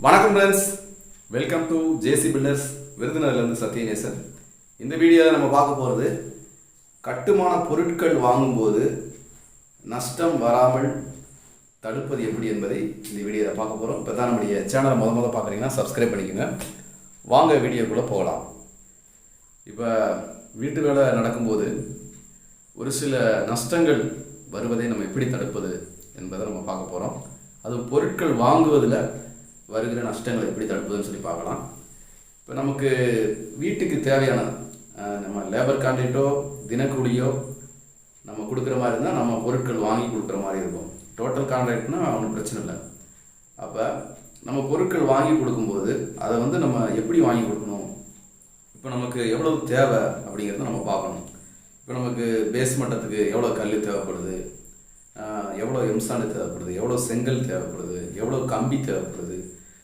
வணக்கம் friends welcome to JC builders விருதுநகர்லேருந்து Sathyanesan. இந்த வீடியோவில் நம்ம பார்க்க போகிறது கட்டுமான பொருட்கள் வாங்கும்போது நஷ்டம் வராமல் தடுப்பது எப்படி என்பதை இந்த வீடியோவில் பார்க்க போகிறோம் இப்போ தான் நம்முடைய சேனலை முத முதல் பார்க்குறீங்கன்னா சப்ஸ்கிரைப் பண்ணிக்கோங்க. வாங்க வீடியோக்குள்ளே போகலாம். இப்போ வீட்டு வேலை நடக்கும்போது ஒரு சில நஷ்டங்கள் வருவதை நம்ம எப்படி தடுப்பது என்பதை நம்ம பார்க்க போகிறோம் அது பொருட்கள் வாங்குவதில் வருகிற நஷ்டங்களை எப்படி தடுப்பதுன்னு சொல்லி பார்க்கலாம். இப்போ நமக்கு வீட்டுக்கு தேவையான நம்ம லேபர் கான்ட்ராக்டோ தினக்கூலியோ நம்ம கொடுக்குற மாதிரி இருந்தால் நம்ம பொருட்கள் வாங்கி கொடுக்குற மாதிரி இருக்கும். டோட்டல் கான்ட்ராக்ட்னா ஒன்றும் பிரச்சனை இல்லை. அப்போ நம்ம பொருட்கள் வாங்கி கொடுக்கும்போது அதை வந்து நம்ம எப்படி வாங்கி கொடுக்கணும்? இப்போ நமக்கு எவ்வளவு தேவை அப்படிங்கிறத நம்ம பார்க்கணும். இப்போ நமக்கு பேஸ் மட்டத்துக்கு எவ்வளோ கல் தேவைப்படுது? எவ்வளோ எம்சாண்டு தேவைப்படுது எவ்வளோ செங்கல் தேவைப்படுது எவ்வளோ கம்பி தேவைப்படுது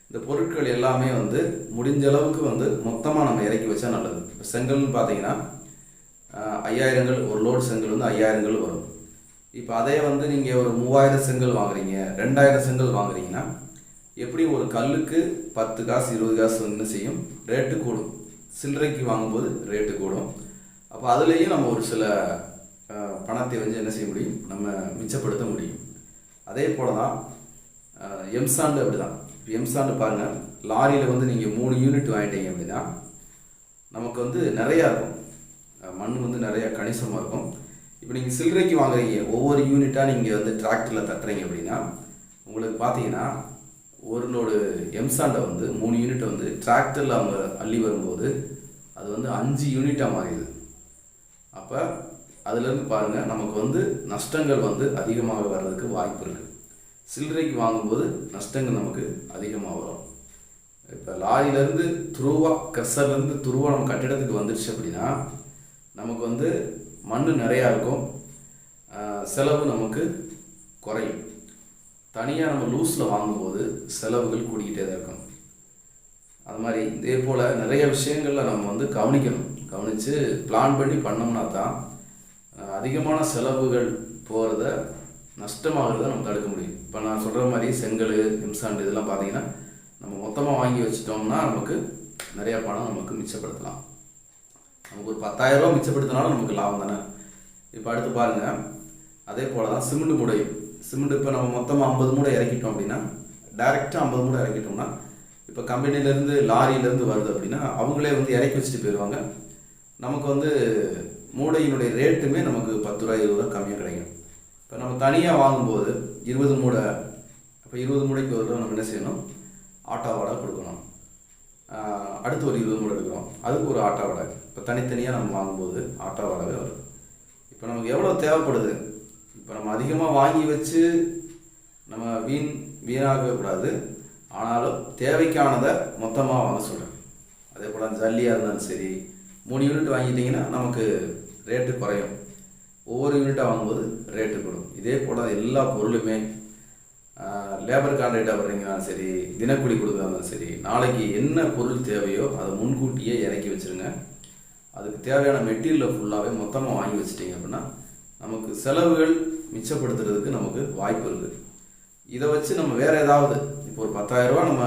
இந்த பொருட்கள் எல்லாமே வந்து முடிஞ்ச அளவுக்கு வந்து மொத்தமாக நம்ம இறக்கி வச்சா நல்லது. இப்போ செங்கல்னு பார்த்தீங்கன்னா ஐயாயிரங்கள் ஒரு லோடு செங்கல் வந்து ஐயாயிரங்கள் வரும். இப்போ அதே வந்து நீங்கள் ஒரு மூவாயிரம் செங்கல் வாங்குறீங்க ரெண்டாயிரம் செங்கல் வாங்குறீங்கன்னா எப்படி ஒரு கல்லுக்கு பத்து காசு இருபது காசு வந்து என்ன செய்யும்? ரேட்டு கூடும். சில்லறைக்கு வாங்கும்போது ரேட்டு கூடும். அப்போ அதுலேயும் நம்ம ஒரு சில பணத்தை வந்து என்ன செய்ய முடியும்? நம்ம மிச்சப்படுத்த முடியும். அதே போல தான் எம்சாண்டு அப்படி தான் இப்போ எம்சாண்டு பாருங்கள் லாரியில் வந்து நீங்கள் மூணு யூனிட் வாங்கிட்டீங்க அப்படின்னா நமக்கு வந்து நிறையா இருக்கும். மண் வந்து நிறையா கணிசமாக இருக்கும். இப்போ நீங்கள் சில்லறைக்கு வாங்குறீங்க ஒவ்வொரு யூனிட்டாக நீங்கள் வந்து டிராக்டரில் தட்டுறீங்க அப்படின்னா உங்களுக்கு பார்த்தீங்கன்னா ஒரு லோடு எம்சாண்டை வந்து மூணு யூனிட் வந்து டிராக்டரில் அவங்க அள்ளி வரும்போது அது வந்து அஞ்சு யூனிட்டாக மாறிடுது. அப்போ அதுலேருந்து பாருங்கள் நமக்கு வந்து நஷ்டங்கள் வந்து அதிகமாக வர்றதுக்கு வாய்ப்பு இருக்குது சில்லறைக்கு வாங்கும்போது நஷ்டங்கள் நமக்கு அதிகமாக வரும். இப்போ லாரியிலேருந்து துருவா கசர்லேருந்து துருவா நம்ம கட்டிடத்துக்கு வந்துடுச்சு அப்படின்னா நமக்கு வந்து மண் நிறையா இருக்கும். செலவு நமக்கு குறையும். தனியாக நம்ம லூஸில் வாங்கும்போது செலவுகள் கூடிக்கிட்டே தான் இருக்கும். அது மாதிரி இதே போல் நிறைய விஷயங்களில் நம்ம வந்து கவனிக்கணும். கவனித்து பிளான் பண்ணி பண்ணோம்னா தான் அதிகமான செலவுகள் போகிறத நஷ்டமாகிறத நம்ம தடுக்க முடியும். இப்போ நான் சொல்கிற மாதிரி செங்கல் இம்சாண்டு இதெல்லாம் பார்த்தீங்கன்னா நம்ம மொத்தமாக வாங்கி வச்சிட்டோம்னா நமக்கு நிறையா பணம் நமக்கு மிச்சப்படுத்தலாம். நமக்கு ஒரு பத்தாயிரம் மிச்சப்படுத்தினாலும் நமக்கு லாபம் தானே? இப்போ அடுத்து பாருங்கள் அதே போல் தான் சிமெண்ட் மூடையும். சிமெண்ட் இப்போ நம்ம மொத்தமாக ஐம்பது மூடை இறக்கிட்டோம் அப்படின்னா டைரெக்டாக ஐம்பது மூடை இறக்கிட்டோம்னா இப்போ கம்பெனிலேருந்து லாரியிலேருந்து வருது அப்படின்னா அவங்களே வந்து இறக்கி வச்சுட்டு போயிடுவாங்க நமக்கு வந்து மூடையினுடைய ரேட்டுமே நமக்கு பத்து ரூபா இருபது ரூபா கம்மியாக கிடைக்கும். இப்போ நம்ம தனியாக வாங்கும்போது இருபது மூடை இப்போ இருபது மூடைக்கு ஒரு ரூபா நம்ம என்ன செய்யணும்? ஆட்டோ வாடகை கொடுக்கணும். அடுத்து ஒரு இருபது மூடை எடுக்கிறோம். அதுக்கு ஒரு ஆட்டோ வாடகை. இப்போ தனித்தனியாக நம்ம வாங்கும்போது ஆட்டோ வாடகை வரும். இப்போ நமக்கு எவ்வளோ தேவைப்படுது? இப்போ நம்ம அதிகமாக வாங்கி வச்சு நம்ம வீண் வீணாகக்கூடாது ஆனாலும் தேவைக்கானதை மொத்தமாக வாங்க சொல்கிறேன் அதே போல் ஜல்லியாக இருந்தாலும் சரி மூணு யூனிட் வாங்கிட்டிங்கன்னா நமக்கு ரேட்டு குறையும். ஒவ்வொரு யூனிட்டாக வாங்கும்போது ரேட்டு கூடும். இதே போல் எல்லா பொருளுமே லேபர் கான்ட்ராக்டாக வர்றீங்கனாலும் சரி தினக்கூலி கொடுக்குறாலும் சரி நாளைக்கு என்ன பொருள் தேவையோ அதை முன்கூட்டியே இறக்கி வச்சுருங்க. அதுக்கு தேவையான மெட்டீரியலை ஃபுல்லாகவே மொத்தமாக வாங்கி வச்சிட்டிங்க அப்படின்னா நமக்கு செலவுகள் மிச்சப்படுத்துறதுக்கு நமக்கு வாய்ப்பு இருக்குது இதை வச்சு நம்ம வேறு ஏதாவது இப்போ ஒரு பத்தாயிரரூபா நம்ம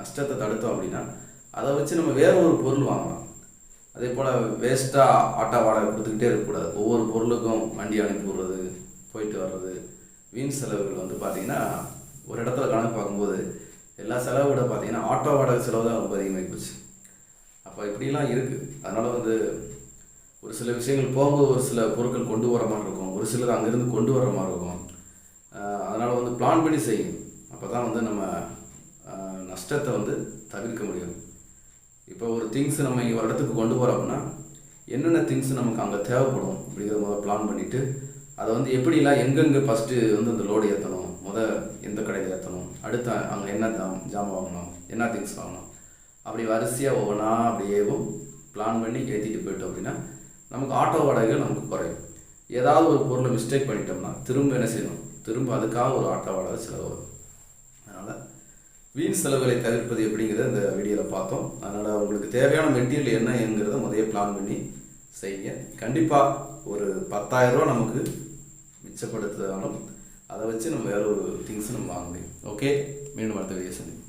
நஷ்டத்தை தடுத்தோம் அப்படின்னா அதை வச்சு நம்ம வேறு ஒரு பொருள் வாங்கலாம். அதே போல் வேஸ்ட்டாக ஆட்டோ வாடகை கொடுத்துக்கிட்டே இருக்கக்கூடாது. ஒவ்வொரு பொருளுக்கும் வண்டி அனுப்பி விடுறது போயிட்டு வர்றது வீண் செலவுகள் வந்து பார்த்திங்கன்னா ஒரு இடத்துல கணக்கு பார்க்கும்போது எல்லா செலவை விட பார்த்திங்கன்னா ஆட்டோ வாடகை செலவு தான் ரொம்ப அதிகமாகி போச்சு. அப்போ இப்படிலாம் இருக்குது அதனால் வந்து ஒரு சில விஷயங்கள் போகும்போது ஒரு சில பொருட்கள் கொண்டு வர மாதிரி இருக்கும். ஒரு சிலர் அங்கேருந்து கொண்டு வர மாதிரி இருக்கும். அதனால் வந்து பிளான் பண்ணி செய்யும். அப்போ தான் வந்து நம்ம நஷ்டத்தை வந்து தவிர்க்க முடியும். இப்போ ஒரு திங்ஸ் நம்ம இங்கே ஒரு இடத்துக்கு கொண்டு போகிறோம் அப்படின்னா என்னென்ன திங்ஸ் நமக்கு அங்கே தேவைப்படும் அப்படிங்கிறத முதல்ல பிளான் பண்ணிவிட்டு அதை வந்து எப்படிலாம் எங்கெங்கே ஃபஸ்ட்டு வந்து அந்த லோடு ஏற்றணும் முத எந்த கடையில் ஏற்றணும் அடுத்து அங்கே என்ன ஜாம் ஜாமான் வாங்கணும்? என்ன திங்ஸ் வாங்கணும்? அப்படி வரிசையாக ஒவ்வொன்றா அப்படியேவும் பிளான் பண்ணி ஏற்றிட்டு போயிட்டோம் அப்படின்னா நமக்கு ஆட்டோ வாடகைகள் நமக்கு குறையும். ஏதாவது ஒரு பொருளை மிஸ்டேக் பண்ணிட்டோம்னா திரும்ப என்ன செய்யணும்? திரும்ப அதுக்காக ஒரு ஆட்டோ வாடகை செலவு வரும். அதனால் வீண் செலவுகளை தவிர்ப்பது எப்படிங்கிறத இந்த வீடியோவில் பார்த்தோம். அதனால் உங்களுக்கு தேவையான மெட்டீரியல் என்னங்கிறத முதல்ல பிளான் பண்ணி செய்யுங்க. கண்டிப்பாக ஒரு 10000 ரூபா நமக்கு மிச்சப்படுத்துனாலும் அதை வச்சு நம்ம வேறு ஒரு திங்ஸ் நம்ம வாங்க முடியும் ஓகே மீண்டும் அடுத்த வீடியோ சந்திப்போம்.